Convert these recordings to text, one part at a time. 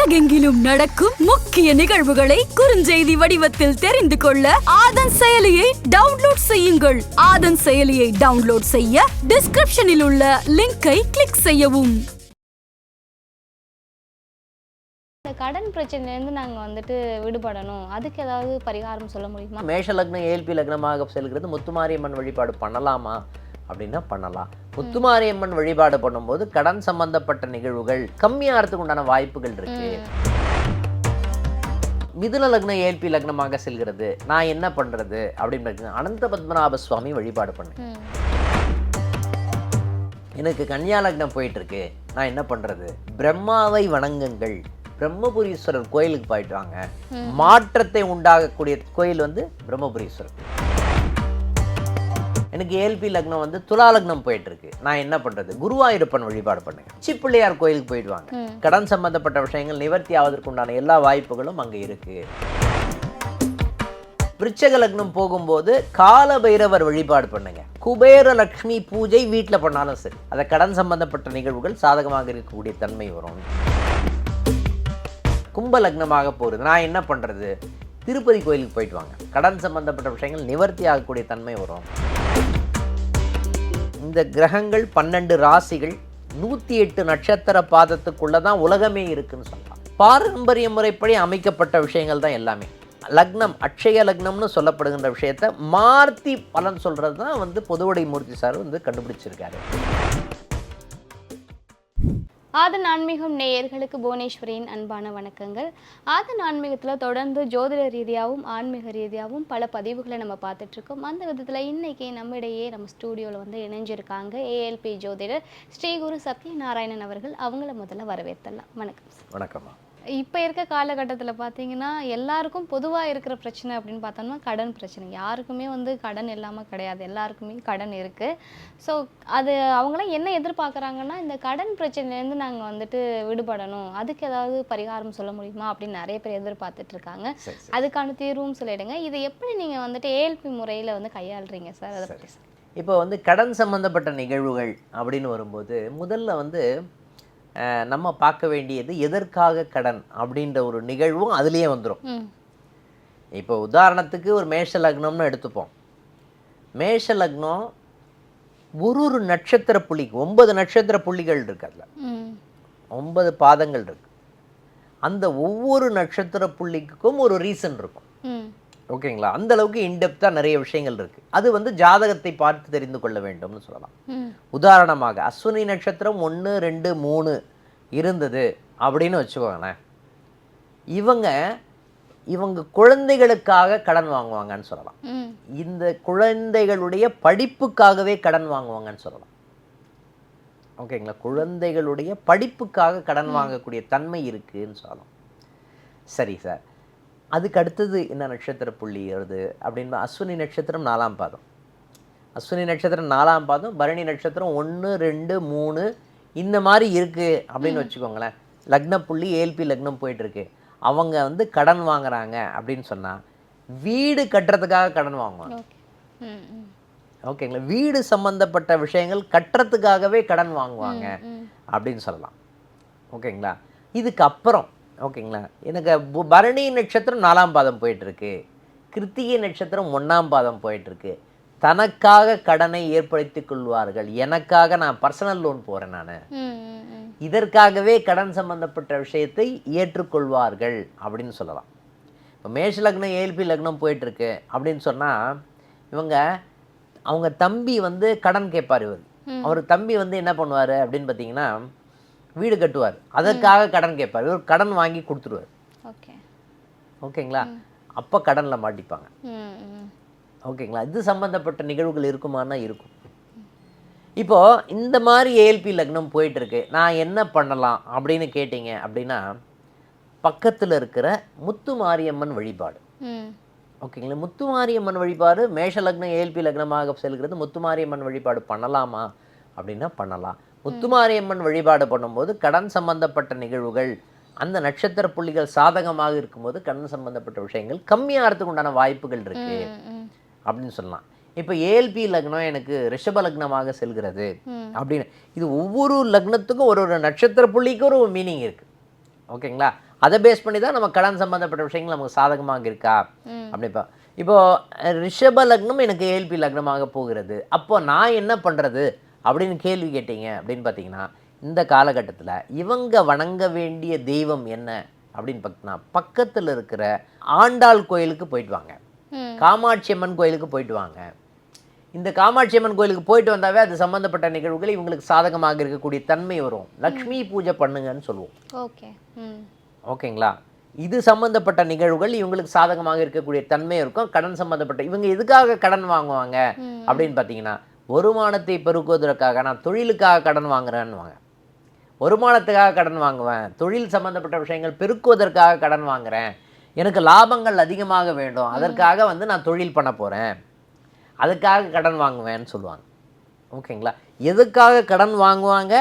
உலகெங்கிலும் நடக்கும் முக்கிய நிகழ்வுகளை குறுஞ்செய்தி வடிவத்தில் தெரிந்து கொள்ள ஆதன் செயலியை டவுன்லோட் செய்யுங்கள். ஆதன் செயலியை டவுன்லோட் செய்ய டிஸ்கிரிப்ஷனில் உள்ள லிங்கை கிளிக் செய்யவும். இந்த கடன் பிரச்சனையிலேருந்து நாங்கள் வந்துட்டு விடுபடணும். அதுக்கு ஏதாவது பரிகாரம் சொல்ல முடியுமா? மேஷ லக்னம் ஏல்பி லக்னமாக செல்கிறது. முத்துமாரியம்மன் வழிபாடு பண்ணலாமா? அப்படின்னா பண்ணலாம். முத்துமாரியம்மன் வழிபாடு பண்ணும்போது கடன் சம்பந்தப்பட்ட நிகழ்வுகள் கம்மியாகிறதுக்கு உண்டான வாய்ப்புகள் இருக்கு. மிதுன லக்னம் ஏல்பி லக்னமாக செல்கிறது. நான் என்ன பண்றது? அப்படின்னு அனந்த பத்மநாப சுவாமி வழிபாடு பண்ணேன். எனக்கு கன்னியா லக்னம் போயிட்டு இருக்கு நான் என்ன பண்றது? பிரம்மாவை வணங்குங்கள். பிரம்மபுரீஸ்வரர் கோயிலுக்கு போயிட்டு வாங்க. மாற்றத்தை உண்டாகக்கூடிய கோயில் வந்து பிரம்மபுரீஸ்வரர். எனக்கு ஏல்பி லக்னம் வந்து துலா லக்னம் போயிட்டு இருக்கு நான் என்ன பண்றது? குருவாயூரப்பன் வழிபாடு பண்ணுங்க. சிப்பிள்ளையார் கோயிலுக்கு போயிட்டு வாங்க ம். கடன் சம்பந்தப்பட்ட விஷயங்கள் நிவர்த்தி ஆவதற்கு உண்டான எல்லா வாய்ப்புகளும் அங்க இருக்கு. விருச்சக லக்னம் போகும்போது கால பைரவர் வழிபாடு பண்ணுங்க. குபேர லக்ஷ்மி பூஜை வீட்டில் பண்ணாலும் சரி. அதை கடன் சம்பந்தப்பட்ட நிகழ்வுகள் சாதகமாக இருக்கக்கூடிய தன்மை வரும். கும்ப லக்னமாக போகிறது நான் என்ன பண்றது? திருப்பதி கோயிலுக்கு போயிட்டு வாங்க. கடன் சம்பந்தப்பட்ட விஷயங்கள் நிவர்த்தி ஆகக்கூடிய தன்மை வரும். இந்த கிரகங்கள் பன்னெண்டு ராசிகள் நூற்றி எட்டு நட்சத்திர பாதத்துக்குள்ளே தான் உலகமே இருக்குன்னு சொல்லலாம் பாரம்பரிய முறைப்படி அமைக்கப்பட்ட விஷயங்கள் தான் எல்லாமே. லக்னம் அட்சய லக்னம்னு சொல்லப்படுகின்ற விஷயத்தை மார்த்தி பலன் சொல்கிறது தான் வந்து பொதுவடை மூர்த்தி சார் வந்து கண்டுபிடிச்சிருக்காரு. ஆதன் ஆன்மீகம் நேயர்களுக்கு புவனேஸ்வரியின் அன்பான வணக்கங்கள். ஆதன் ஆன்மீகத்தில் தொடர்ந்து ஜோதிட ரீதியாகவும் ஆன்மீக ரீதியாகவும் பல பதிவுகளை நம்ம பார்த்துட்ருக்கோம். அந்த விதத்தில் இன்றைக்கி நம்மிடையே நம்ம ஸ்டூடியோவில் வந்து இணைஞ்சிருக்காங்க ஏஎல்பி ஜோதிடர் ஸ்ரீ குரு சத்யநாராயணன் அவர்கள். அவங்கள முதல்ல வரவேற்றலாம் வணக்கம் சார் வணக்கம்மா. இப்போ இருக்க காலகட்டத்தில் பார்த்தீங்கன்னா எல்லாருக்கும் பொதுவாக இருக்கிற பிரச்சனை அப்படின்னு பார்த்தோம்னா கடன் பிரச்சனை. யாருக்குமே வந்து கடன் இல்லாமல் கிடையாது. எல்லாருக்குமே கடன் இருக்குது ஸோ அது அவங்களாம் என்ன எதிர்பார்க்குறாங்கன்னா இந்த கடன் பிரச்சனையிலேருந்து நாங்கள் வந்துட்டு விடுபடணும். அதுக்கு ஏதாவது பரிகாரம் சொல்ல முடியுமா அப்படின்னு நிறைய பேர் எதிர்பார்த்துட்டு இருக்காங்க. அதுக்கான தீர்வும் சொல்லிடுங்க. இதை எப்படி நீங்கள் வந்துட்டு ஏஎல்பி முறையில் வந்து கையாளுறீங்க சார்? அதை பற்றி இப்போ வந்து கடன் சம்பந்தப்பட்ட நிகழ்வுகள் அப்படின்னு வரும்போது முதல்ல வந்து நம்ம பார்க்க வேண்டியது எதற்காக கடன் அப்படின்ற ஒரு நிகழ்வும் அதுலேயே வந்துடும் இப்போ உதாரணத்துக்கு ஒரு மேஷ லக்னம்னு எடுத்துப்போம். மேஷ லக்னம் ஒரு ஒரு நட்சத்திர புள்ளிக்கு ஒன்பது நட்சத்திர புள்ளிகள் இருக்கு அதில். ஒன்பது பாதங்கள் இருக்கு. அந்த ஒவ்வொரு நட்சத்திர புள்ளிக்கும் ஒரு ரீசன் இருக்கும். ஓகேங்களா? அந்த அளவுக்கு இன்டெப்த்தாக நிறைய விஷயங்கள் இருக்கு. அது வந்து ஜாதகத்தை பார்த்து தெரிந்து கொள்ள வேண்டும்னு சொல்லலாம். உதாரணமாக அஸ்வினி நட்சத்திரம் ஒன்று ரெண்டு மூணு இருந்தது அப்படின்னு வச்சுக்கோங்களேன். இவங்க இவங்க குழந்தைகளுக்காக கடன் வாங்குவாங்கன்னு சொல்லலாம். இந்த குழந்தைகளுடைய படிப்புக்காகவே கடன் வாங்குவாங்கன்னு சொல்லலாம். ஓகேங்களா? குழந்தைகளுடைய படிப்புக்காக கடன் வாங்கக்கூடிய தன்மை இருக்குன்னு சொல்லலாம். சரி சார். அதுக்கு அடுத்தது என்ன நட்சத்திர புள்ளி வருது அப்படின்னு அஸ்வினி நட்சத்திரம் நாலாம் பாதம். அஸ்வினி நட்சத்திரம் நாலாம் பாதம் பரணி நட்சத்திரம் ஒன்று ரெண்டு மூணு இந்த மாதிரி இருக்குது அப்படின்னு வச்சுக்கோங்களேன். லக்ன புள்ளி ஏல்பி லக்னம் போயிட்டு இருக்கு அவங்க வந்து கடன் வாங்குறாங்க அப்படின்னு சொன்னால் வீடு கட்டுறதுக்காக கடன் வாங்குவாங்க. ஓகேங்களா? வீடு சம்பந்தப்பட்ட விஷயங்கள் கட்டுறதுக்காகவே கடன் வாங்குவாங்க அப்படின்னு சொல்லலாம். ஓகேங்களா? இதுக்கு அப்புறம் ஓகேங்களா? எனக்கு பரணி நட்சத்திரம் நாலாம் பாதம் போயிட்டுருக்கு. கிருத்திகை நட்சத்திரம் ஒன்றாம் பாதம் போயிட்டுருக்கு. தனக்காக கடனை ஏற்படுத்திக் கொள்வார்கள். எனக்காக நான் பர்சனல் லோன் போகிறேன் நான். இதற்காகவே கடன் சம்பந்தப்பட்ட விஷயத்தை ஏற்றுக்கொள்வார்கள் அப்படின்னு சொல்லலாம். இப்போ மேஷ லக்னம் ஏல்பி லக்னம் போயிட்டுருக்கு அப்படின்னு சொன்னால் இவங்க அவங்க தம்பி வந்து கடன் கேட்பார் இவர். அவர் தம்பி வந்து என்ன பண்ணுவார் அப்படின்னு பார்த்தீங்கன்னா வீடு கட்டுவார். அதற்காக கடன் கேட்பார். இவர் கடன் வாங்கி கொடுத்துருவார். ஓகே. ஓகேங்களா? அப்போ கடனில் மாட்டிப்பாங்க. ஓகேங்களா? இது சம்பந்தப்பட்ட நிகழ்வுகள் இருக்குமானா இருக்கும். இப்போ இந்த மாதிரி ஏஎல்பி லக்னம் போயிட்டு இருக்கு நான் என்ன பண்ணலாம் அப்படின்னு கேட்டீங்க அப்படின்னா பக்கத்தில் இருக்கிற முத்து மாரியம்மன் வழிபாடு. ஓகேங்களா? முத்து மாரியம்மன் வழிபாடு மேஷ லக்னம் ஏஎல்பி லக்னமாக செல்கிறது. முத்து மாரியம்மன் வழிபாடு பண்ணலாமா அப்படின்னா பண்ணலாம். முத்து மாரியம்மன் வழிபாடு பண்ணும்போது கடன் சம்பந்தப்பட்ட நிகழ்வுகள் அந்த நட்சத்திர புள்ளிகள் சாதகமாக இருக்கும்போது கடன் சம்பந்தப்பட்ட விஷயங்கள் கம்மியாகிறதுக்கு உண்டான வாய்ப்புகள் இருக்கு அப்படின்னு சொல்லலாம். இப்போ ஏஎல்பி லக்னம் எனக்கு ரிஷப லக்னமாக செல்கிறது அப்படின்னு. இது ஒவ்வொரு லக்னத்துக்கும் ஒரு ஒரு நட்சத்திர புள்ளிக்கும் ஒரு மீனிங் இருக்கு. ஓகேங்களா? அதை பேஸ் பண்ணி தான் நம்ம கடன் சம்பந்தப்பட்ட விஷயங்கள் நமக்கு சாதகமாக இருக்கா. அப்படிப்பா இப்போ ரிஷப லக்னம் எனக்கு ஏல்பி லக்னமாக போகிறது. அப்போ நான் என்ன பண்ணுறது அப்படின்னு கேள்வி கேட்டீங்க அப்படின்னு பார்த்தீங்கன்னா இந்த காலகட்டத்தில் இவங்க வணங்க வேண்டிய தெய்வம் என்ன அப்படின்னு பார்த்தீங்கன்னா பக்கத்தில் இருக்கிற ஆண்டாள் கோயிலுக்கு போயிட்டு வாங்க. காமாட்சி அம்மன் கோயிலுக்கு போயிட்டு வாங்க. இந்த காமாட்சி அம்மன் கோயிலுக்கு போயிட்டு வந்தாவே அது சம்பந்தப்பட்ட நிகழ்வுகள் இவங்களுக்கு சாதகமாக இருக்கக்கூடிய தன்மை வரும். லக்ஷ்மி பூஜை பண்ணுங்கன்னு சொல்லுவோம். ஓகே. ஓகேங்களா? இது சம்பந்தப்பட்ட நிகழ்வுகள் இவங்களுக்கு சாதகமாக இருக்கக்கூடிய தன்மை இருக்கும். கடன் சம்பந்தப்பட்ட இவங்க எதுக்காக கடன் வாங்குவாங்க. அப்படின்னு பார்த்தீங்கன்னா வருமானத்தை பெருக்குவதற்காக நான் தொழிலுக்காக கடன் வாங்குறேன்னு வாங்க வருமானத்துக்காக கடன் வாங்குவேன் தொழில் சம்பந்தப்பட்ட விஷயங்கள் பெருக்குவதற்காக கடன் வாங்குறேன் எனக்கு லாபங்கள் அதிகமாக வேண்டும் அதற்காக வந்து நான் தொழில் பண்ண போகிறேன் அதுக்காக கடன் வாங்குவேன்னு சொல்லுவாங்க. ஓகேங்களா? எதுக்காக கடன் வாங்குவாங்க?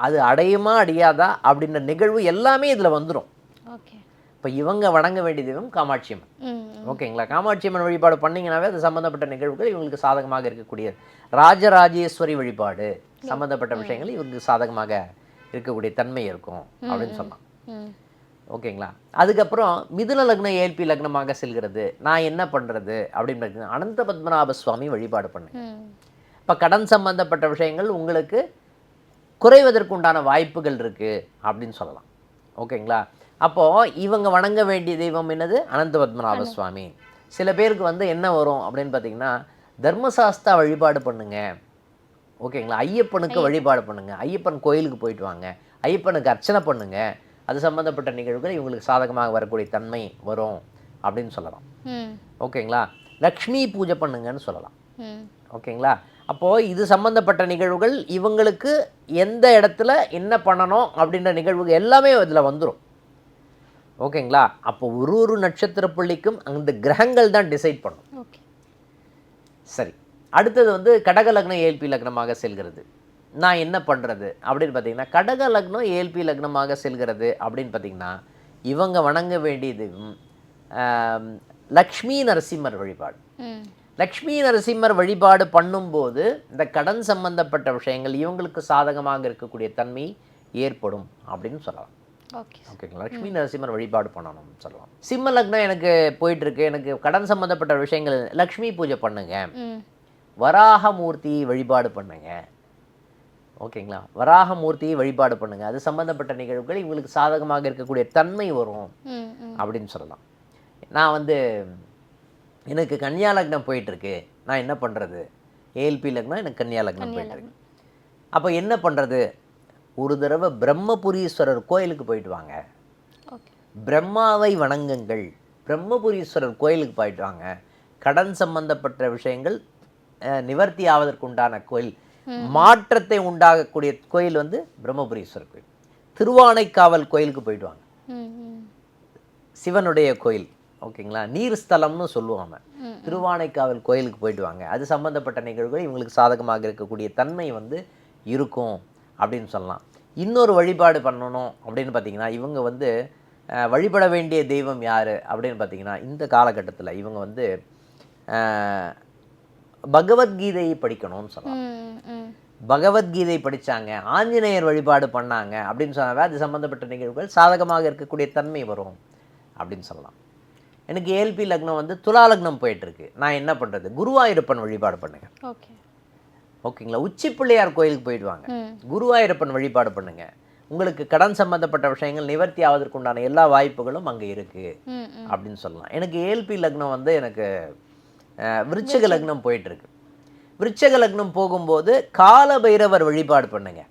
அது அடையுமா அடையாதா? அப்படின்ற நிகழ்வு எல்லாமே இதில் வந்துடும் ஓகே. இப்போ இவங்க வணங்க வேண்டிய தெய்வம் காமாட்சி அம்மன். ம் ம். ஓகேங்களா? காமாட்சி அம்மன் வழிபாடு பண்ணீங்கன்னாவே அது சம்மந்தப்பட்ட நிகழ்வுகள் இவங்களுக்கு சாதகமாக இருக்கக்கூடியது ராஜராஜேஸ்வரி வழிபாடு சம்மந்தப்பட்ட விஷயங்கள் இவங்களுக்கு சாதகமாக இருக்கக்கூடிய தன்மை இருக்கும் அப்படின்னு சொல்லலாம் ம். ஓகேங்களா? அதுக்கப்புறம் மிதுன லக்னம் ஏல்பி லக்னமாக செல்கிறது. நான் என்ன பண்ணுறது அப்படின்னு பார்த்தீங்கன்னா அனந்த பத்மநாப சுவாமி வழிபாடு பண்ணுங்க ம். இப்போ கடன் சம்பந்தப்பட்ட விஷயங்கள் உங்களுக்கு குறைவதற்குண்டான வாய்ப்புகள் இருக்குது அப்படின்னு சொல்லலாம். ஓகேங்களா? அப்போது இவங்க வணங்க வேண்டிய தெய்வம் என்னது? அனந்த பத்மநாப சுவாமி. சில பேருக்கு வந்து என்ன வரும் அப்படின்னு பார்த்தீங்கன்னா தர்மசாஸ்தா வழிபாடு பண்ணுங்க. ஓகேங்களா? ஐயப்பனுக்கு வழிபாடு பண்ணுங்க. ஐயப்பன் கோயிலுக்கு போயிட்டு வாங்க. ஐயப்பனுக்கு அர்ச்சனை பண்ணுங்க. அது சம்பந்தப்பட்ட நிகழ்வுகள் இவங்களுக்கு சாதகமாக வரக்கூடிய தன்மை வரும் அப்படின்னு சொல்லலாம். ஓகேங்களா? லக்ஷ்மி பூஜை பண்ணுங்கன்னு சொல்லலாம். ஓகேங்களா? அப்போது இது சம்பந்தப்பட்ட நிகழ்வுகள் இவங்களுக்கு எந்த இடத்துல என்ன பண்ணணும் அப்படின்ற நிகழ்வுகள் எல்லாமே இதில் வந்துடும் ஓகேங்களா? அப்போ ஒரு ஒரு நட்சத்திர புள்ளிக்கும் அந்த கிரகங்கள் தான் டிசைட் பண்ணும். ஓகே. சரி. அடுத்தது வந்து கடக லக்னம் ஏல்பி லக்னமாக செல்கிறது. நான் என்ன பண்ணுறது அப்படின்னு பார்த்தீங்கன்னா கடக லக்னம் ஏல்பி லக்னமாக செல்கிறது அப்படின்னு பார்த்தீங்கன்னா இவங்க வணங்க வேண்டியது லக்ஷ்மி நரசிம்மர் வழிபாடு. லக்ஷ்மி நரசிம்மர் வழிபாடு பண்ணும்போது இந்த கடன் சம்பந்தப்பட்ட விஷயங்கள் இவங்களுக்கு சாதகமாக இருக்கக்கூடிய தன்மை ஏற்படும் அப்படின்னு சொல்லலாம். ஓகேங்களா லக்ஷ்மி நரசிம்மர் வழிபாடு பண்ணணும்னு சொல்லலாம் சிம்ம லக்னம் எனக்கு போயிட்டு இருக்கு எனக்கு கடன் சம்பந்தப்பட்ட விஷயங்கள் லக்ஷ்மி பூஜை பண்ணுங்க. ம். வராகமூர்த்தி வழிபாடு பண்ணுங்க. ஓகேங்களா வராகமூர்த்தியை வழிபாடு பண்ணுங்க. அது சம்பந்தப்பட்ட நிகழ்வுகள் இவங்களுக்கு சாதகமாக இருக்கக்கூடிய தன்மை வரும். அப்படின்னு சொல்லலாம். நான் வந்து எனக்கு கன்னியா லக்னம் போயிட்டுருக்கு. நான் என்ன பண்ணுறது ஏஎல்பி லக்னம் எனக்கு கன்னியா லக்னம் போயிட்டுருக்கு. அப்போ என்ன பண்ணுறது ஒரு தடவை பிரம்மபுரீஸ்வரர் கோயிலுக்கு போயிட்டு வாங்க. பிரம்மாவை வணங்குங்கள். பிரம்மபுரீஸ்வரர் கோயிலுக்கு போயிட்டு வாங்க. கடன் சம்பந்தப்பட்ட விஷயங்கள் நிவர்த்தி ஆவதற்குண்டான கோயில். மாற்றத்தை உண்டாகக்கூடிய கோயில் வந்து பிரம்மபுரீஸ்வரர் கோயில். திருவானைக்காவல் கோயிலுக்கு போயிட்டு வாங்க. சிவனுடைய கோயில். ஓகேங்களா? நீர் ஸ்தலம்னு சொல்லுவாங்க. திருவானைக்காவல் கோயிலுக்கு போயிட்டு வாங்க. அது சம்பந்தப்பட்ட நிகழ்வுகள் இவங்களுக்கு சாதகமாக இருக்கக்கூடிய தன்மை வந்து இருக்கும். அப்படின்னு சொல்லலாம். இன்னொரு வழிபாடு பண்ணணும் அப்படின்னு பார்த்தீங்கன்னா இவங்க வந்து வழிபட வேண்டிய தெய்வம் யார் அப்படின்னு பார்த்தீங்கன்னா இந்த காலகட்டத்தில் இவங்க வந்து பகவத்கீதையை படிக்கணும்னு சொல்லலாம். பகவத்கீதை படிச்சாங்க ஆஞ்சநேயர் வழிபாடு பண்ணாங்க அப்படின்னு சொன்னாவே அது சம்மந்தப்பட்ட நிகழ்வுகள் சாதகமாக இருக்கக்கூடிய தன்மை வரும் அப்படின்னு சொல்லலாம். எனக்கு ஏல்பி லக்னம் வந்து துலா லக்னம் போயிட்டு இருக்கு. நான் என்ன பண்ணுறது குருவாயூரப்பன் வழிபாடு பண்ணுங்க. ஓகே. ஓகேங்களா? உச்சி பிள்ளையார் கோயிலுக்கு போயிட்டு வாங்க ம். குருவாயூரப்பன் வழிபாடு பண்ணுங்க. உங்களுக்கு கடன் சம்பந்தப்பட்ட விஷயங்கள் நிவர்த்தி ஆவதற்குண்டான எல்லா வாய்ப்புகளும் அங்கே இருக்குது ம் அப்படின்னு சொல்லலாம். எனக்கு ஏல்பி லக்னம் வந்து எனக்கு விருச்சிக லக்னம் போயிட்டு இருக்கு விருச்சிக லக்னம் போகும்போது கால பைரவர் வழிபாடு பண்ணுங்க.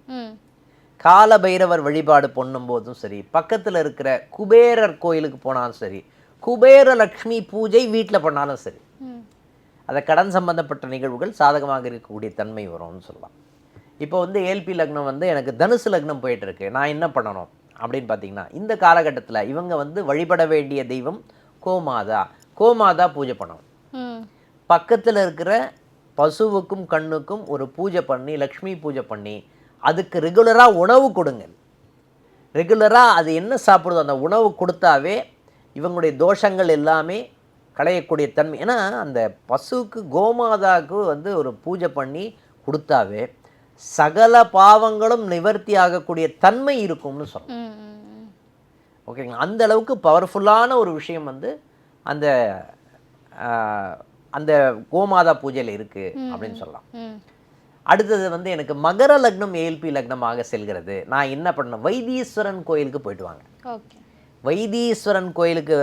கால பைரவர் வழிபாடு பண்ணும்போதும் சரி பக்கத்தில் இருக்கிற குபேரர் கோயிலுக்கு போனாலும் சரி குபேர லக்ஷ்மி பூஜை வீட்டில் பண்ணாலும் சரி அதை கடன் சம்பந்தப்பட்ட நிகழ்வுகள் சாதகமாக இருக்கக்கூடிய தன்மை வரும்னு சொல்லலாம். இப்போ வந்து ஏல்பி லக்னம் வந்து எனக்கு தனுசு லக்னம் போயிட்டு இருக்கு நான் என்ன பண்ணணும்? அப்படின்னு பார்த்தீங்கன்னா இந்த காலகட்டத்தில் இவங்க வந்து வழிபட வேண்டிய தெய்வம் கோமாதா. கோமாதா பூஜை பண்ணணும். பக்கத்தில் இருக்கிற பசுவுக்கும் கண்ணுக்கும் ஒரு பூஜை பண்ணி லக்ஷ்மி பூஜை பண்ணி அதுக்கு ரெகுலராக உணவு கொடுங்க. ரெகுலராக அது என்ன சாப்பிடுதோ அந்த உணவு கொடுத்தாவே இவங்களுடைய தோஷங்கள் எல்லாமே களையக்கூடிய தன்மை. ஏன்னா அந்த பசுவுக்கு கோமாதாவுக்கு வந்து ஒரு பூஜை பண்ணி கொடுத்தாவே சகல பாவங்களும் நிவர்த்தி ஆகக்கூடிய தன்மை இருக்கும்னு சொல்லலாம் ம் ம் ம். ஓகேங்களா? அந்த அளவுக்கு பவர்ஃபுல்லான ஒரு விஷயம் வந்து அந்த அந்த கோமாதா பூஜையில் இருக்குது அப்படின்னு சொல்லலாம். அடுத்தது வந்து எனக்கு மகர லக்னம் ஏஎல்பி லக்னமாக செல்கிறது. நான் என்ன பண்ணணும்? வைத்தீஸ்வரன் கோயிலுக்கு போயிட்டு வாங்க. ஓகே. வைத்தீஸ்வரன் கோயிலுக்கு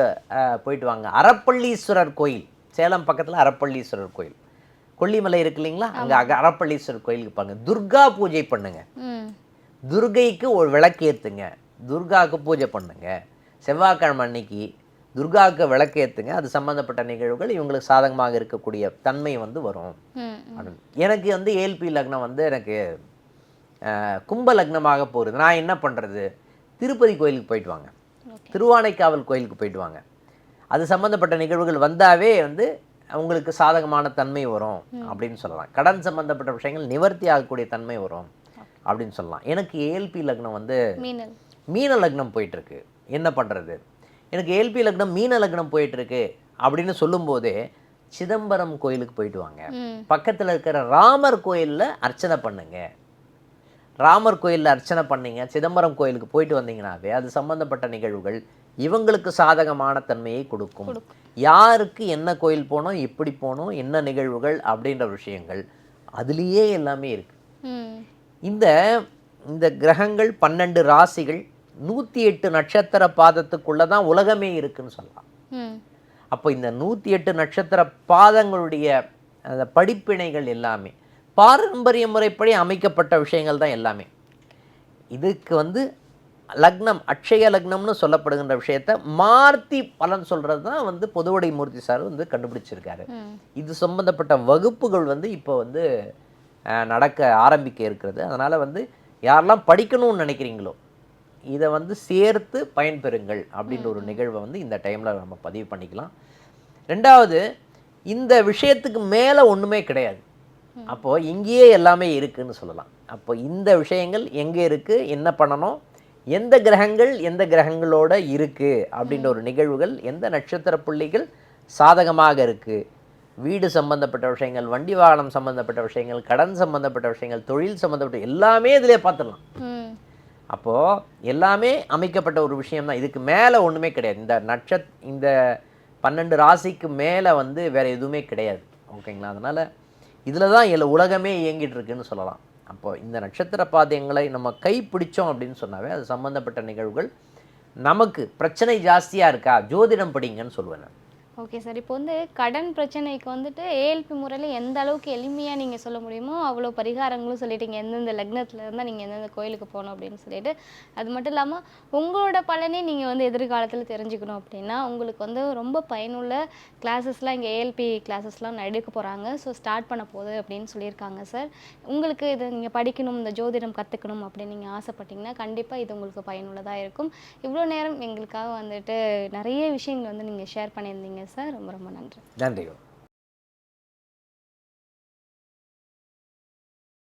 போயிட்டு வாங்க. அரப்பள்ளீஸ்வரர் கோயில். சேலம் பக்கத்தில் அரப்பள்ளீஸ்வரர் கோயில். கொல்லிமலை இருக்கு இல்லைங்களா? அங்கே அக அரப்பள்ளீஸ்வரர் கோயிலுக்கு பாருங்க துர்கா பூஜை பண்ணுங்க. துர்கைக்கு ஒரு விளக்கு ஏற்றுங்க துர்காவுக்கு பூஜை பண்ணுங்க. செவ்வாய்க்கிழமை அன்னைக்கு துர்காவுக்கு விளக்கு ஏற்றுங்க அது சம்மந்தப்பட்ட நிகழ்வுகள் இவங்களுக்கு சாதகமாக இருக்கக்கூடிய தன்மை வந்து வரும். எனக்கு வந்து ஏல்பி லக்னம் வந்து எனக்கு கும்ப லக்னமாக போகுது. நான் என்ன பண்ணுறது திருப்பதி கோயிலுக்கு போயிட்டு வாங்க. திருவானைக்காவல் கோயிலுக்கு போயிட்டு வாங்க. அது சம்மந்தப்பட்ட நிகழ்வுகள் வந்தாவே வந்து உங்களுக்கு சாதகமான தன்மை வரும் அப்படின்னு சொல்லலாம். கடன் சம்மந்தப்பட்ட விஷயங்கள் நிவர்த்தி ஆகக்கூடிய தன்மை வரும் அப்படின்னு சொல்லலாம். எனக்கு ஏல்பி லக்னம் வந்து மீன லக்னம் போயிட்டுருக்கு. என்ன பண்ணுறது எனக்கு ஏல்பி லக்னம் மீன லக்னம் போயிட்டுருக்கு அப்படின்னு சொல்லும்போதே சிதம்பரம் கோயிலுக்கு போயிட்டு வாங்க. பக்கத்தில் இருக்கிற ராமர் கோயிலில் அர்ச்சனை பண்ணுங்க. ராமர் கோயிலில் அர்ச்சனை பண்ணீங்க சிதம்பரம் கோயிலுக்கு போயிட்டு வந்தீங்கன்னாவே அது சம்பந்தப்பட்ட நிகழ்வுகள் இவங்களுக்கு சாதகமான தன்மையை கொடுக்கும். யாருக்கு என்ன கோயில் போனோம் எப்படி போனோம் என்ன நிகழ்வுகள் அப்படின்ற விஷயங்கள் அதுலேயே எல்லாமே இருக்கு. இந்த இந்த கிரகங்கள் பன்னெண்டு ராசிகள் நூற்றி எட்டு நட்சத்திர பாதத்துக்குள்ளே தான் உலகமே இருக்குன்னு சொல்லலாம். அப்போ இந்த நூற்றி எட்டு நட்சத்திர பாதங்களுடைய அந்த படிப்பினைகள் எல்லாமே பாரம்பரிய முறைப்படி அமைக்கப்பட்ட விஷயங்கள் தான் எல்லாமே. இதுக்கு வந்து லக்னம் அக்ஷய லக்னம்னு சொல்லப்படுகின்ற விஷயத்த மார்த்தி பலன் சொல்கிறது தான் வந்து பொதுவடை மூர்த்தி சார் வந்து கண்டுபிடிச்சிருக்காரு. இது சம்பந்தப்பட்ட வகுப்புகள் வந்து இப்போ வந்து நடக்க ஆரம்பிக்க இருக்கிறது. அதனால் வந்து யாரெல்லாம் படிக்கணும்னு நினைக்கிறீங்களோ இதை வந்து சேர்த்து பயன்பெறுங்கள் அப்படின்ற ஒரு நிகழ்வை வந்து இந்த டைமில் நம்ம பதிவு பண்ணிக்கலாம். ரெண்டாவது இந்த விஷயத்துக்கு மேலே ஒன்றுமே கிடையாது. அப்போது இங்கேயே எல்லாமே இருக்குன்னு சொல்லலாம். அப்போ இந்த விஷயங்கள் எங்கே இருக்குது என்ன பண்ணணும்? எந்த கிரகங்கள் எந்த கிரகங்களோட இருக்குது அப்படின்ற ஒரு நிகழ்வுகள் எந்த நட்சத்திர புள்ளிகள் சாதகமாக இருக்குது வீடு சம்பந்தப்பட்ட விஷயங்கள் வண்டி வாகனம் சம்பந்தப்பட்ட விஷயங்கள் கடன் சம்பந்தப்பட்ட விஷயங்கள் தொழில் சம்பந்தப்பட்ட எல்லாமே இதிலே பார்த்துடலாம். ம். அப்போது எல்லாமே அமைக்கப்பட்ட ஒரு விஷயம் தான் இதுக்கு மேலே ஒன்றுமே கிடையாது. இந்த நட்சத் இந்த பன்னெண்டு ராசிக்கு மேலே வந்து வேறு எதுவுமே கிடையாது. ஓகேங்களா? அதனால் இதில் தான் எல்லா உலகமே இயங்கிட்டு இருக்குன்னு சொல்லலாம் அப்போ இந்த நட்சத்திர பாதையங்களை நம்ம கை பிடிச்சோம் அப்படின்னு சொன்னாவே அது சம்மந்தப்பட்ட நிகழ்வுகள் நமக்கு பிரச்சனை ஜாஸ்தியாக இருக்கா ஜோதிடம் படிங்கன்னு சொல்லுவேன் நான். ஓகே சார் இப்போ வந்து கடன் பிரச்சனைக்கு வந்துட்டு ஏஎல்பி முறையில் எந்த அளவுக்கு எளிமையாக நீங்கள் சொல்ல முடியுமோ அவ்வளோ பரிகாரங்களும் சொல்லிட்டீங்க. எந்தெந்த லக்னத்தில் இருந்தால் நீங்கள் எந்தெந்த கோயிலுக்கு போகணும் அப்படின்னு சொல்லிட்டு. அது மட்டும் இல்லாமல் உங்களோட பலனே நீங்கள் வந்து எதிர்காலத்தில் தெரிஞ்சுக்கணும் அப்படின்னா உங்களுக்கு வந்து ரொம்ப பயனுள்ள கிளாஸஸ்லாம் இங்கே ஏஎல்பி கிளாஸஸ்லாம் எடுக்க போகிறாங்க ஸோ ஸ்டார்ட் பண்ண போகுது அப்படின்னு சொல்லியிருக்காங்க சார் உங்களுக்கு இது நீங்கள் படிக்கணும் இந்த ஜோதிடம் கற்றுக்கணும் அப்படின்னு நீங்கள் ஆசைப்பட்டீங்கன்னா கண்டிப்பாக இது உங்களுக்கு பயனுள்ளதாக இருக்கும். இவ்வளோ நேரம் எங்களுக்காக வந்துட்டு நிறைய விஷயங்கள் வந்து நீங்கள் ஷேர் பண்ணியிருந்தீங்க சார். ரொம்ப ரொம்ப நன்றி. நன்றி